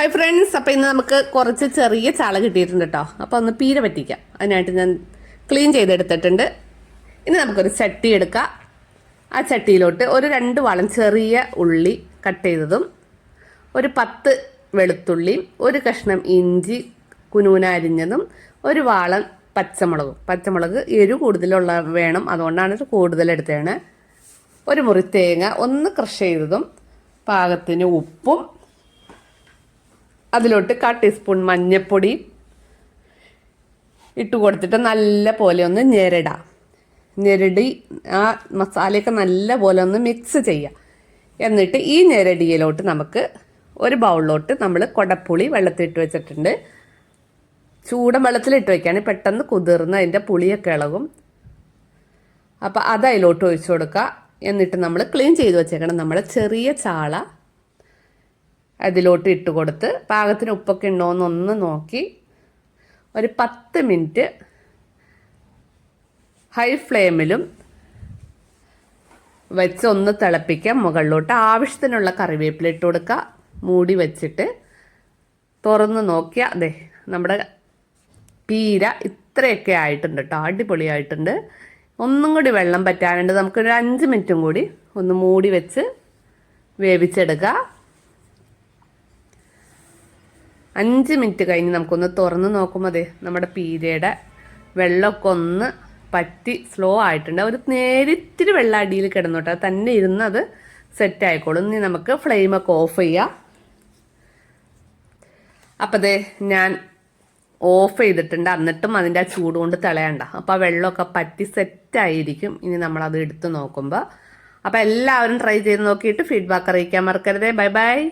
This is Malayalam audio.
ഹായ് ഫ്രണ്ട്സ് അപ്പോൾ ഇന്ന് നമുക്ക് കുറച്ച് ചെറിയ ചാള കിട്ടിയിട്ടുണ്ട് കേട്ടോ അപ്പോൾ ഒന്ന് പീര പറ്റിക്കാം. അതിനായിട്ട് ഞാൻ ക്ലീൻ ചെയ്തെടുത്തിട്ടുണ്ട്. ഇനി നമുക്കൊരു ചട്ടി എടുക്കാം. ആ ചട്ടിയിലോട്ട് ഒരു രണ്ട് വളം ചെറിയ ഉള്ളി കട്ട് ചെയ്തതും ഒരു പത്ത് വെളുത്തുള്ളിയും ഒരു കഷ്ണം ഇഞ്ചി കുനൂന അരിഞ്ഞതും ഒരു വാളം പച്ചമുളകും. പച്ചമുളക് എരു കൂടുതലുള്ള വേണം. അതുകൊണ്ടാണ് ഇത് കൂടുതൽ ഒരു മുറി തേങ്ങ ഒന്ന് ക്രഷ് ചെയ്തതും പാകത്തിന് ഉപ്പും അതിലോട്ട് കാ ടീസ്പൂൺ മഞ്ഞൾപ്പൊടി ഇട്ട് കൊടുത്തിട്ട് നല്ല പോലെ ഒന്ന് ഞെരടാം. ഞെരടി ആ മസാലയൊക്കെ നല്ല പോലെ ഒന്ന് മിക്സ് ചെയ്യുക എന്നിട്ട് ഈ ഞെരടിയിലോട്ട് നമുക്ക് ഒരു ബൗളിലോട്ട് നമ്മൾ കൊടപ്പുളി വെള്ളത്തിലിട്ട് വെച്ചിട്ടുണ്ട്. ചൂടൻ വെള്ളത്തിലിട്ട് വയ്ക്കുകയാണ് പെട്ടെന്ന് കുതിർന്ന് അതിന്റെ പുളിയൊക്കെ ഇളകും. അപ്പോൾ അത് അതിലോട്ട് ഒഴിച്ചു കൊടുക്കുക. എന്നിട്ട് നമ്മൾ ക്ലീൻ ചെയ്ത് വെച്ചേക്കണം നമ്മൾ ചെറിയ ചാള അതിലോട്ട് ഇട്ട് കൊടുത്ത് പാകത്തിന് ഉപ്പൊക്കെ ഉണ്ടോ എന്നൊന്ന് നോക്കി. ഒരു പത്ത് മിനിറ്റ് ഹൈ ഫ്ലെയിമിലും വെച്ച് ഒന്ന് തിളപ്പിക്കാം. മുകളിലോട്ട് ആവശ്യത്തിനുള്ള കറിവേപ്പില ഇട്ട് കൊടുക്കുക. മൂടി വെച്ചിട്ട് തുറന്ന് നോക്കിയാൽ അതെ നമ്മുടെ പീര ഇത്രയൊക്കെ ആയിട്ടുണ്ട് കേട്ടോ അടിപൊളിയായിട്ടുണ്ട്. ഒന്നും കൂടി വെള്ളം പറ്റാനുണ്ട്. നമുക്കൊരു അഞ്ച് മിനിറ്റും കൂടി ഒന്ന് മൂടി വെച്ച് വേവിച്ചെടുക്കുക. അഞ്ച് മിനിറ്റ് കഴിഞ്ഞ് നമുക്കൊന്ന് തുറന്ന് നോക്കുമ്പോൾ അതെ നമ്മുടെ പീരയുടെ വെള്ളമൊക്കെ ഒന്ന് പറ്റി സ്ലോ ആയിട്ടുണ്ട്. ഒരു നേരിത്തിരി വെള്ളം അടിയിൽ കിടന്നോട്ടെ. അത് തന്നെ ഇരുന്ന് അത് സെറ്റ് ആയിക്കോളും. ഇനി നമുക്ക് ഫ്ലെയിമൊക്കെ ഓഫ് ചെയ്യാം. അപ്പം അതെ ഞാൻ ഓഫ് ചെയ്തിട്ടുണ്ട്. എന്നിട്ടും അതിന്റെ ആ ചൂട് കൊണ്ട് തിളയണ്ട. അപ്പോൾ ആ വെള്ളമൊക്കെ പറ്റി സെറ്റായിരിക്കും ഇനി നമ്മളത് എടുത്ത് നോക്കുമ്പോൾ അപ്പോൾ എല്ലാവരും ട്രൈ ചെയ്ത് നോക്കിയിട്ട് ഫീഡ്ബാക്ക് അറിയിക്കാൻ മറക്കരുതേ. Bye bye